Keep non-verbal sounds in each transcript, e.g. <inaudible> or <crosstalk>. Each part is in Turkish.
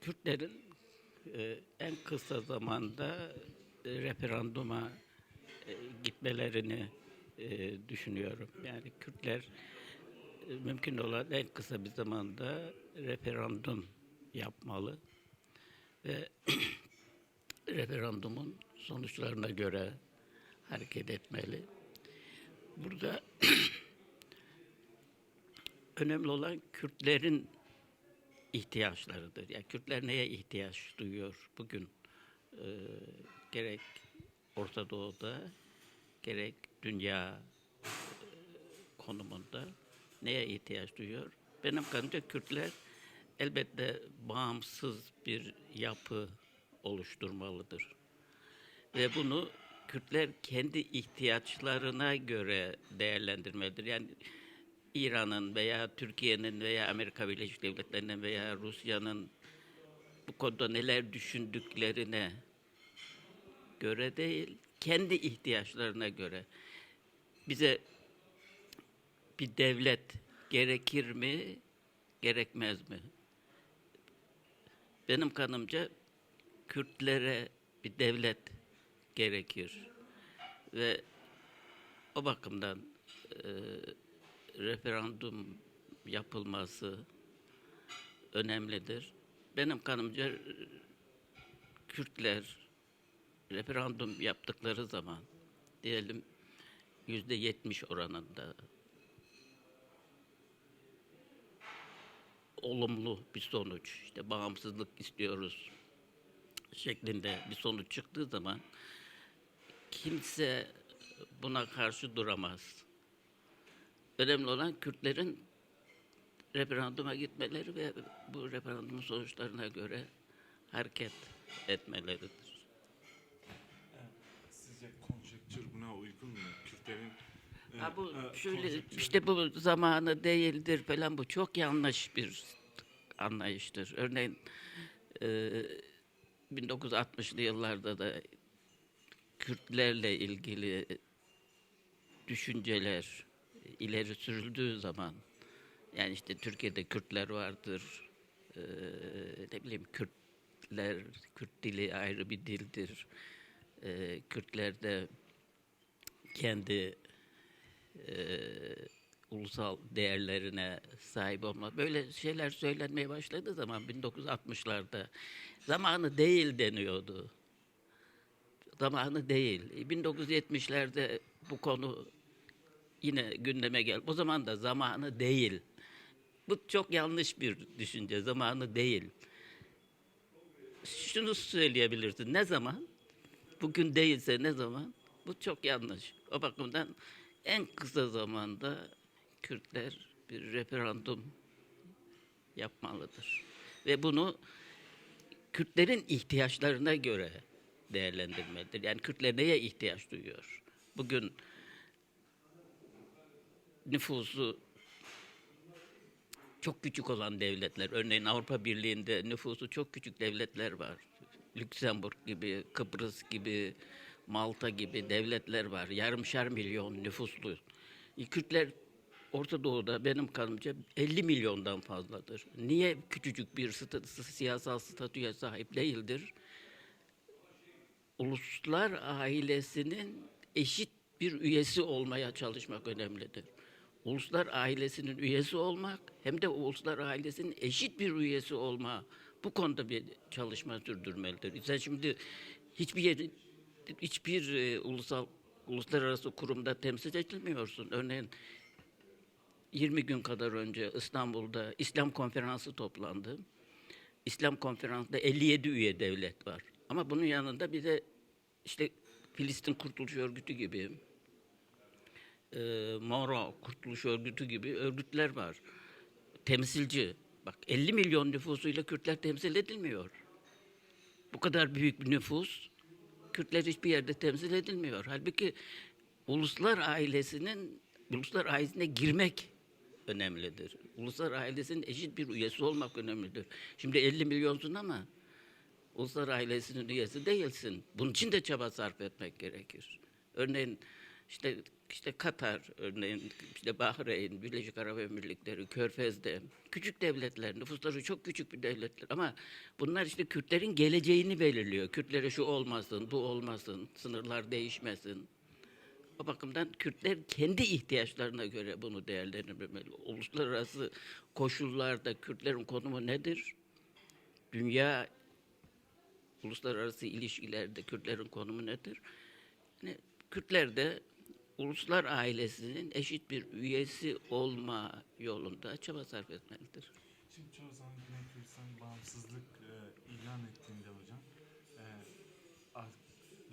Kürtlerin e, en kısa zamanda e, referanduma e, gitmelerini düşünüyorum. Yani Kürtler mümkün olan en kısa bir zamanda referandum yapmalı ve <clears throat> referandumun sonuçlarına göre hareket etmeli. Burada <clears throat> önemli olan Kürtlerin ihtiyaçlarıdır. Yani Kürtler neye ihtiyaç duyuyor bugün? Ee, gerek Orta Doğu'da, gerek dünya e, konumunda neye ihtiyaç duyuyor? Benim kanımca Kürtler elbette bağımsız bir yapı oluşturmalıdır. Ve bunu Kürtler kendi ihtiyaçlarına göre değerlendirmelidir. Yani İran'ın veya Türkiye'nin veya Amerika Birleşik Devletleri'nin veya Rusya'nın bu konuda neler düşündüklerine göre değil, kendi ihtiyaçlarına göre bize bir devlet gerekir mi, gerekmez mi? Benim kanımca Kürtlere bir devlet gerekir ve o bakımdan e, referandum yapılması önemlidir. Benim kanımca e, Kürtler referandum yaptıkları zaman diyelim yüzde yetmiş oranında olumlu bir sonuç, işte bağımsızlık istiyoruz şeklinde bir sonuç çıktığı zaman kimse buna karşı duramaz. Önemli olan Kürtlerin referanduma gitmeleri ve bu referandumun sonuçlarına göre hareket etmeleridir. Sizce konjektür buna uygun mu? Kürtlerin e, Ha bu e, şöyle işte bu zamanı değildir falan bu çok yanlış bir anlayıştır. Örneğin e, 1960'lı yıllarda da Kürtlerle ilgili düşünceler ileri sürüldüğü zaman yani işte Türkiye'de Kürtler vardır. e, ne bileyim Kürtler, Kürt dili ayrı bir dildir. E, Kürtler de kendi e, ulusal değerlerine sahip olma. Böyle şeyler söylenmeye başladığı zaman 1960'larda zamanı değil deniyordu. Zamanı değil. E, 1970'lerde bu konu yine gündeme gel. O zaman da zamanı değil. Bu çok yanlış bir düşünce. Zamanı değil. Şunu söyleyebilirsin. Ne zaman? Bugün değilse ne zaman? Bu çok yanlış. O bakımdan en kısa zamanda Kürtler bir referandum yapmalıdır. Ve bunu Kürtlerin ihtiyaçlarına göre değerlendirmelidir. Yani Kürtler neye ihtiyaç duyuyor? Bugün nüfusu çok küçük olan devletler, örneğin Avrupa Birliği'nde nüfusu çok küçük devletler var. Lüksemburg gibi, Kıbrıs gibi, Malta gibi devletler var. Yarımşar milyon nüfuslu. E, Kürtler Orta Doğu'da benim kanımca 50 milyondan fazladır. Niye küçücük bir statü, siyasal statüye sahip değildir? Uluslar ailesinin eşit bir üyesi olmaya çalışmak önemlidir. Uluslar ailesinin üyesi olmak hem de uluslar ailesinin eşit bir üyesi olma bu konuda bir çalışma sürdürmelidir. Sen şimdi hiçbir yeri hiçbir e, ulusal uluslararası kurumda temsil edilmiyorsun. Örneğin 20 gün kadar önce İstanbul'da İslam konferansı toplandı. İslam konferansında 57 üye devlet var. Ama bunun yanında bir de işte Filistin Kurtuluş Örgütü gibi, e, Moro Kurtuluş Örgütü gibi örgütler var. Temsilci. Bak 50 milyon nüfusuyla Kürtler temsil edilmiyor. Bu kadar büyük bir nüfus Kürtler hiçbir yerde temsil edilmiyor. Halbuki uluslar ailesinin uluslar ailesine girmek önemlidir. Uluslar ailesinin eşit bir üyesi olmak önemlidir. Şimdi 50 milyonsun ama uluslar ailesinin üyesi değilsin. Bunun için de çaba sarf etmek gerekir. Örneğin işte işte Katar örneğin, işte Bahreyn, Birleşik Arap Emirlikleri, Körfez'de küçük devletler, nüfusları çok küçük bir devletler ama bunlar işte Kürtlerin geleceğini belirliyor. Kürtlere şu olmasın, bu olmasın, sınırlar değişmesin. O bakımdan Kürtler kendi ihtiyaçlarına göre bunu değerlendirmeli. Uluslararası koşullarda Kürtlerin konumu nedir? Dünya uluslararası ilişkilerde Kürtlerin konumu nedir? Yani Kürtler de uluslar ailesinin eşit bir üyesi olma yolunda çaba sarf etmelidir. Şimdi çoğu zaman Güney Kürdistan bağımsızlık e, ilan ettiğinde hocam e,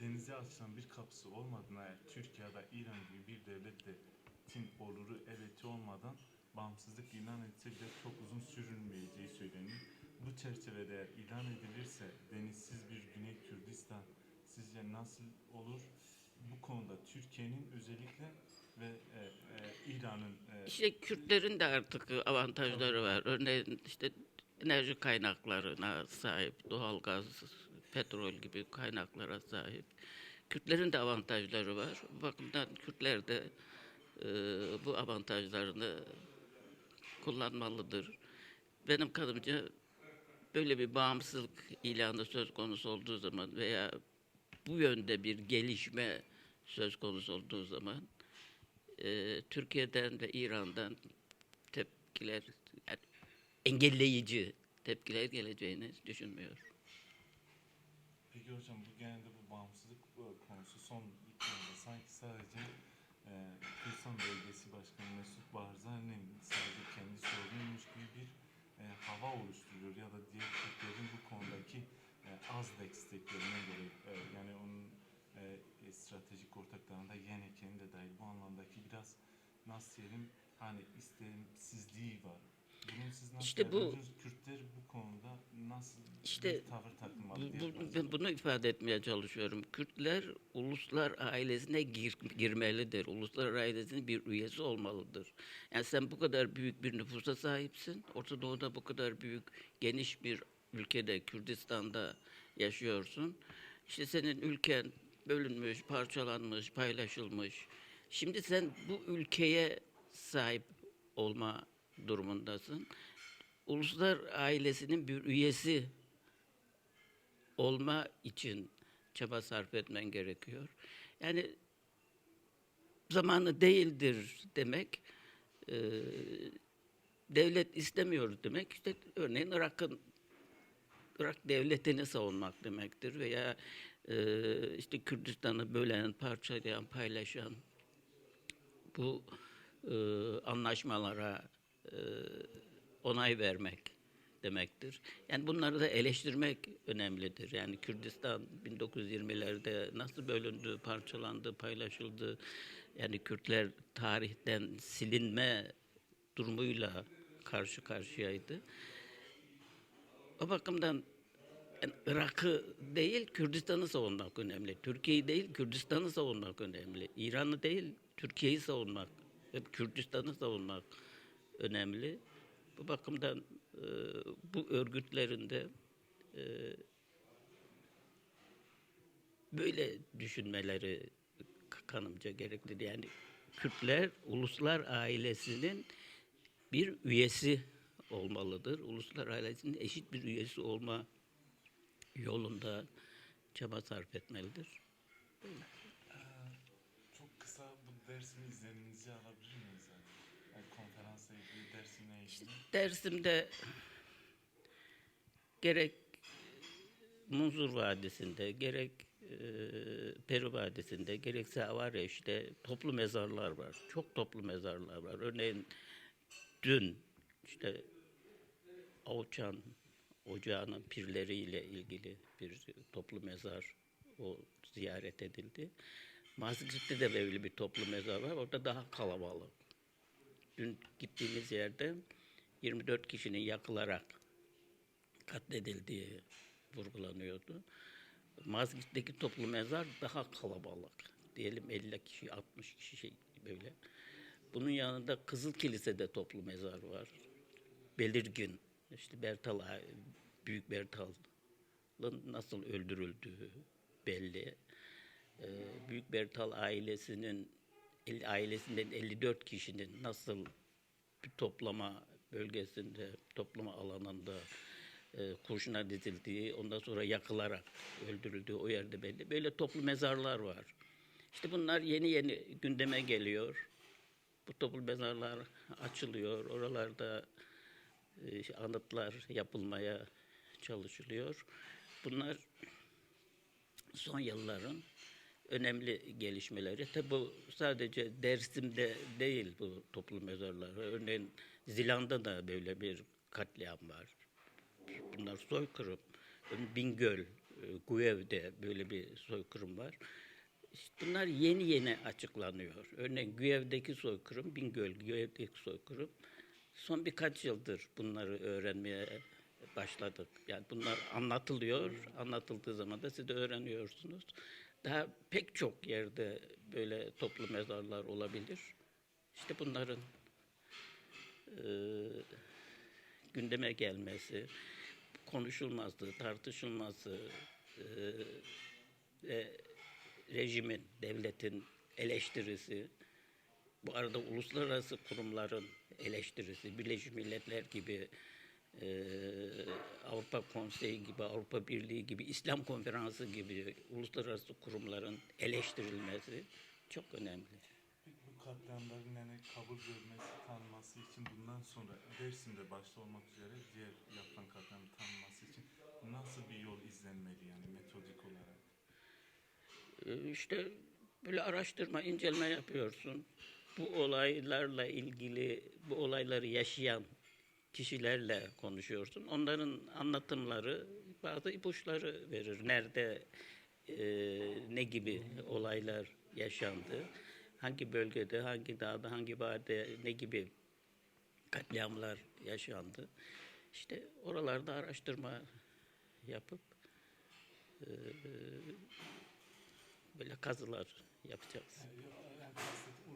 denize açılan bir kapısı olmadığına eğer Türkiye ya da İran gibi bir devletle Çin oluru eveti olmadan bağımsızlık ilan etse bile çok uzun sürülmeyeceği söyleniyor. Bu çerçevede ilan edilirse denizsiz bir Güney Kürdistan sizce nasıl olur? Bu konuda Türkiye'nin özellikle ve e, e, İran'ın e, İşte Kürtlerin de artık avantajları var. Örneğin işte enerji kaynaklarına sahip, doğalgaz, petrol gibi kaynaklara sahip. Kürtlerin de avantajları var. Bu bakımdan Kürtler de e, bu avantajlarını kullanmalıdır. Benim kanımca böyle bir bağımsızlık ilanı söz konusu olduğu zaman veya bu yönde bir gelişme söz konusu olduğu zaman e, Türkiye'den ve İran'dan tepkiler yani engelleyici tepkiler geleceğini düşünmüyorum. Peki hocam bu genelde bu bağımsızlık e, konusu son yılda sanki sadece e, Kürsan Bölgesi Başkanı Mesut Barzani'nin sadece kendi sorunuymuş gibi bir e, hava oluşturuyor ya da diğer Kürtlerin bu konudaki e, az desteklerine göre e, yani onun e, e, stratejik ortaklarında Yeneke'nin de dahil bu anlamdaki biraz nasıl diyelim hani istemsizliği var. Bunun siz nasıl İşte bu-? Kürtler bu konuda nasıl İşte bir tavır takınmalı Bu- bu- ben bunu ifade etmeye çalışıyorum. Kürtler uluslar ailesine gir, girmelidir. Uluslar ailesinin bir üyesi olmalıdır. Yani sen bu kadar büyük bir nüfusa sahipsin. Orta Doğu'da bu kadar büyük, geniş bir ülkede, Kürdistan'da yaşıyorsun. İşte senin ülken bölünmüş, parçalanmış, paylaşılmış. Şimdi sen bu ülkeye sahip olma durumundasın. Uluslar ailesinin bir üyesi olma için çaba sarf etmen gerekiyor. Yani zamanı değildir demek, e, devlet istemiyoruz demek, işte örneğin Irak'ın Irak devletini savunmak demektir veya e, işte Kürdistan'ı bölen, parçalayan, paylaşan bu e, anlaşmalara e, onay vermek demektir. Yani bunları da eleştirmek önemlidir. Yani Kürdistan 1920'lerde nasıl bölündü, parçalandı, paylaşıldı. Yani Kürtler tarihten silinme durumuyla karşı karşıyaydı. O bakımdan yani Irak'ı değil, Kürdistan'ı savunmak önemli. Türkiye'yi değil, Kürdistan'ı savunmak önemli. İran'ı değil, Türkiye'yi savunmak, Kürdistan'ı savunmak önemli. Bu bakımdan e, bu örgütlerinde e, böyle düşünmeleri kanımca gerekli. Yani Kürtler uluslar ailesinin bir üyesi olmalıdır. Uluslar ailesinin eşit bir üyesi olma yolunda çaba sarf etmelidir. Çok kısa bu dersin izleninizi alabilir miyiz? Yani? Konferansla ilgili dersimle ilgili. Dersim'de gerek Munzur Vadisi'nde, gerek e, Peri Vadisi'nde, gerekse Avareş'te toplu mezarlar var. Çok toplu mezarlar var. Örneğin dün işte Avçan Ocağı'nın pirleriyle ilgili bir toplu mezar o ziyaret edildi. Mazgirt'te de böyle bir toplu mezar var. Orada daha kalabalık. Dün gittiğimiz yerde 24 kişinin yakılarak katledildiği vurgulanıyordu. Mazgirt'teki toplu mezar daha kalabalık. Diyelim 50 kişi, 60 kişi şey böyle. Bunun yanında Kızıl Kilise'de toplu mezar var. Belirgin. İşte Bertal, Büyük Bertal'ın nasıl öldürüldüğü belli. Ee, Büyük Bertal ailesinin ailesinden 54 kişinin nasıl bir toplama bölgesinde, toplama alanında e, kurşuna dizildiği, ondan sonra yakılarak öldürüldüğü o yerde belli. Böyle toplu mezarlar var. İşte bunlar yeni yeni gündeme geliyor. Bu toplu mezarlar açılıyor. Oralarda e, anıtlar yapılmaya çalışılıyor. Bunlar son yılların önemli gelişmeleri. Tabi bu sadece Dersim'de değil bu toplu mezarlar. Örneğin Zilan'da da böyle bir katliam var. Bunlar soykırım. Bingöl, e, Güev'de böyle bir soykırım var. İşte bunlar yeni yeni açıklanıyor. Örneğin Güev'deki soykırım, Bingöl, Güev'deki soykırım. Son birkaç yıldır bunları öğrenmeye başladık. Yani bunlar anlatılıyor. Anlatıldığı zaman da siz de öğreniyorsunuz. Daha pek çok yerde böyle toplu mezarlar olabilir. İşte bunların eee, gündeme gelmesi, konuşulması, tartışılması eee, ve rejimin, devletin eleştirisi, bu arada uluslararası kurumların eleştirisi, Birleşmiş Milletler gibi, eee, Avrupa Konseyi gibi, Avrupa Birliği gibi, İslam Konferansı gibi uluslararası kurumların eleştirilmesi çok önemli. Peki bu katliamların yani kabul görmesi, tanınması için bundan sonra Dersim'de başta olmak üzere diğer yapılan katliamın tanınması için nasıl bir yol izlenmeli yani metodik olarak? Ee, işte böyle araştırma, inceleme yapıyorsun. Bu olaylarla ilgili, bu olayları yaşayan kişilerle konuşuyorsun. Onların anlatımları bazı ipuçları verir. Nerede e, ne gibi olaylar yaşandı, hangi bölgede, hangi dağda, hangi vadide ne gibi katliamlar yaşandı. İşte oralarda araştırma yapıp e, böyle kazılar yapacağız.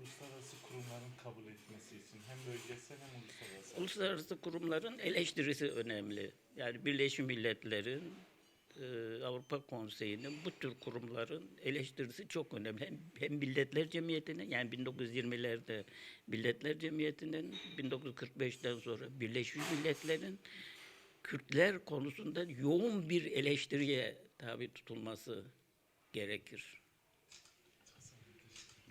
Uluslararası kurumların kabul etmesi için hem bölgesel hem uluslararası. Uluslararası kurumların eleştirisi önemli. Yani Birleşmiş Milletler'in, e, Avrupa Konseyi'nin bu tür kurumların eleştirisi çok önemli. Hem, hem Milletler Cemiyeti'nin yani 1920'lerde Milletler Cemiyeti'nin 1945'ten sonra Birleşmiş Milletler'in Kürtler konusunda yoğun bir eleştiriye tabi tutulması gerekir.